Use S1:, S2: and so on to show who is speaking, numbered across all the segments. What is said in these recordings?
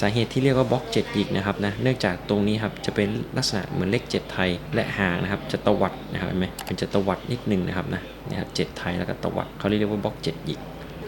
S1: สาเหตุที่เรียกว่าบล็อก7อีกนะครับนะเนื่องจากตรงนี้ครับจะเป็นลักษณะเหมือนเลข 7 ไทยและหางนะครับจะตวัดนะครับเห็นไหมมันจะตวัดนิดนึงนะครับนะเนี่ยครับเไทยแล้วก็ตวัดเขาเรียกว่าบล็อก7อีก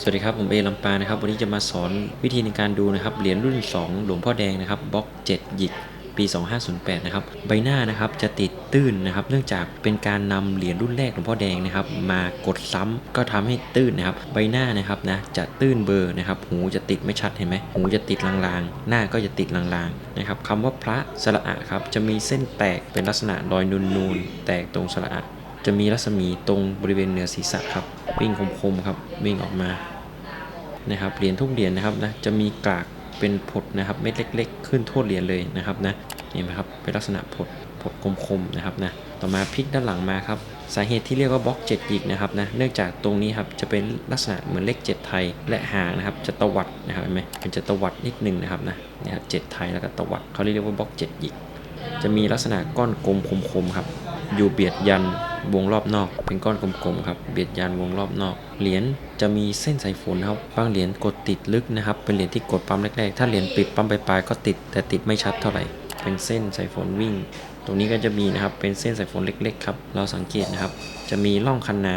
S1: สวัสดีครับ ผมเอลำปานะครับวันนี้จะมาสอนวิธีในการดูนะครับเหรียญรุ่น 2 หลวงพ่อแดงนะครับบล็อก7หยิก ปี 2508 นะครับ ใบหน้านะครับจะติดตื้นนะครับ เนื่องจากเป็นการนำเหรียญรุ่นแรกหลวงพ่อแดงนะครับ มากดซ้ำก็ทำให้ตื้นนะครับ ใบหน้านะครับนะจะตื้นเบอร์นะครับ หูจะติดไม่ชัดเห็นไหมหูจะติดลางๆ หน้าก็จะติดลางๆนะครับคำว่าพระสระอะครับจะมีเส้นแตกเป็นลักษณะรอยนูนๆแตกตรงสระอะจะมีรัศมีตรงบริเวณเหนือศีรษะครับวิ่งคมๆครับวิ่งออกมานะครับเหรียญทุกเหรียญนะครับนะจะมีกาก เป็นผดนะครับเม็ดเล็ก ๆ ขึ้นทั่วเหรียญเลยนะครับนะเห็นไหมครับเป็นลักษณะผดผดคมๆนะครับนะต่อมาพลิกด้านหลังมาครับสาเหตุที่เรียกว่าบล็อก7อีกนะครับนะเนื่องจากตรงนี้ครับจะเป็นลักษณะเหมือนเลข 7 ไทยและหางนะครับจะตวัดนะครับเห็นไหมมันจะตวัดนิดนึงนะครับนะเนี่ยครับ7ไทยแล้วก็ตวัดเขาเรียกว่าบล็อก7อีกจะมีลักษณะก้อนกลมคมๆครับ อยู่เบียดยันวงรอบนอก เป็นก้อนกลมๆครับเบียดยันวงรอบนอกเหรียญจะมีเส้นสายฝนครับบางเหรียญกดติดลึกนะครับ เป็นเหรียญที่กดปั๊มแรกๆ ถ้าเหรียญปิดปั๊มปลายๆก็ติด แต่ติดไม่ชัดเท่าไหร่ เป็นเส้นสายฝนวิ่ง ตรงนี้ก็จะมีนะครับเป็นเส้นสายฝนเล็กๆครับเราสังเกตนะครับ จะมีร่องคันนา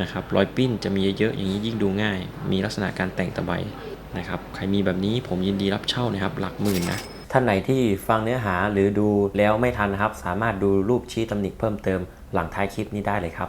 S1: นะครับรอยปิ้นจะมีเยอะๆอย่างนี้ยิ่งดูง่าย มีลักษณะการแต่งตะไบนะครับใครมีแบบนี้ผมยินดีรับเช่านะครับ หลักหมื่นนะ ท่านไหนที่ฟังเนื้อหาหรือดูแล้วไม่ทันนะครับ สามารถดูรูปชี้ตำหนิเพิ่มเติมหลังท้ายคลิปนี้ได้เลยครับ